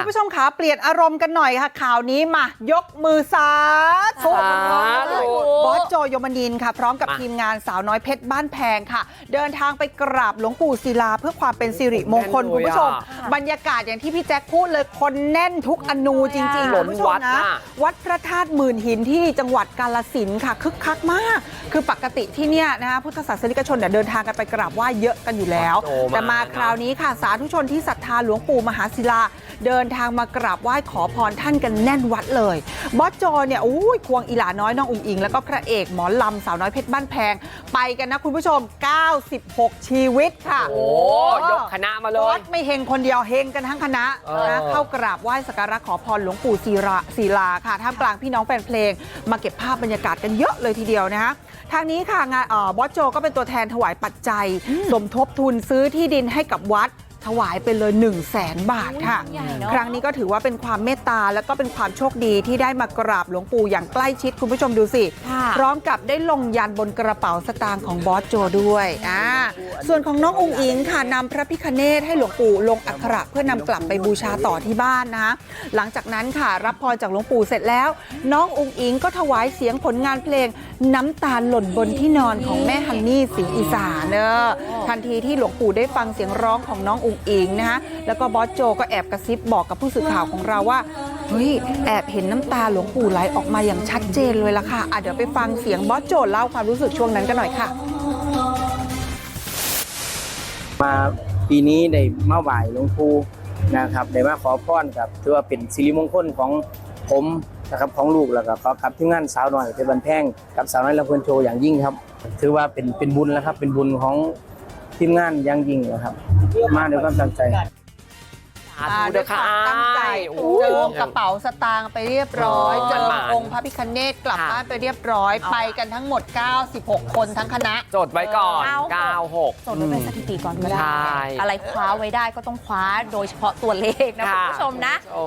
คุณผู้ชมคะเปลี่ยนอารมณ์กันหน่อยค่ะข่าวนี้มายกมือสาธุ ยมนินทร์ค่ะ พร้อมกับมาทีมงานสาวน้อยเพชรบ้านแพงค่ะ เดินทางไปกราบหลวงปู่ศิลาเพื่อความเป็นสิริมงคลแน่นเลยคุณผู้ชมอะบรรยากาศอย่างที่พี่แจ็คพูดเลยคนแน่นทุกอนูจริงๆล้คุณนผู้ชมวัดนะน่ะวัดพระธาตุหมื่นหินที่จังหวัดกาลสินธุ์ค่ะคึกคักมาก คือปกติที่เนี่ยนะคะพุทธศาสนิกชนเนี่ยเดินทางกันไปกราบไหว้เยอะกันอยู่แล้วโอ้มาแต่มานะคราวนี้ค่ะสาธุชนที่ศรัทธาหลวงปู่มหาศิลา เดินทางมากราบไหว้ขอพรท่านกันแน่นวัดเลยบอสโจเนี่ยอุ้ยควงอีหลาน้อยน้องอุ๋งอิงแล้วก็พระเอกหมอลำสาวน้อยเพชรบ้านแพง ไปกันนะคุณผู้ชม 96 ชีวิตค่ะ โอ้ยกคณะมาเลบอยสไม่เฮงคนเดียวเฮงกันทั้งคณะเออนะเข้ากราบไหว้สักการะขอพรหลวงปู่ศิลาศิลาค่ะท่ามกลางพี่น้องแฟนเพลง มาเก็บภาพบรรยากาศกันเยอะเลยทีเดียวนะคะทางนี้ค่ะงานเอ่อบอสโจก็เป็นตัวแทนถวายปัจจัย สมทบทุนซื้อที่ดินให้กับวัด ถวายไปเลย1 0 0 0 0แสนบาทค่ะใหญ่เนอะครั้งนี้ก็ถือว่าเป็นความเมตตาและก็เป็นความโชคดีที่ได้มากราบหลวงปู่อย่างใกล้ชิดคุณผู้ชมดูสิค่ะพร้อมกับได้ลงยันบนกระเป๋าสตางค์ของบอสโจด้วยอ่าส่วนของน้ององอิงค่ะนำพระพิคเนตให้หลวงปู่ลงอักขระเพื่อนำกลับไปบูชาต่อที่บ้านนะคะหลังจากนั้นค่ะรับพรจากหลวงปู่เสร็จแล้ว น้ององอิงก็ถวายเสียงผลงานเพลงน้ำตาหล่นบนที่นอนของแม่ฮันนี่สีอีสานเนอะทันทีที่หลวงปู่ได้ฟังเสียงร้องของน้ององอิงนะคะแล้วก็บอสโจก็แอบกระซิบบอกกับผู้สื่อข่าวของเราว่าเฮ้ยแอบเห็นน้ำตาหลวงปู่ไหลออกมาอย่างชัดเจนเลยล่ะค่ะอะเดี๋ยวไปฟังเสียงบอสโจเล่าความรู้สึกช่วงนั้นกันหน่อยค่ะ มาปีนี้ได้มาไหว้หลวงปู่นะครับได้มาขอพรกับถือว่าเป็นสิริมงคลของผมนะครับของลูกแล้วก็ขอกับทีมงานสาวหน่อยเป็นบันแพงกับสาวน้อยลำเพลินโชว์อย่างยิ่งครับ ถือว่าเป็นเป็นบุญแล้วครับ เป็นบุญของทีมงานอย่างยิ่งนะครับ มาด้วยความตั้งใจสาธุด้ด้ววยยคค่ะวามตั้งใจโอ้เจยอกระเป๋าสตางค์ไปเรียบร้อยอ๋อเจอหวานๆองค์พระพิคเนตกลับค่ะบ้านไปเรียบร้อย ไปกันทั้งหมด 96 คนทั้งคณะ จดไว้ก่อนเก้าหก96 จดไว้เป็นสถิติก่อนก็ได้ ใช่ อะไรคว้าไว้ได้ก็ต้องคว้าโดยเฉพาะตัวเลขนะคุณผู้ชมนะโอ้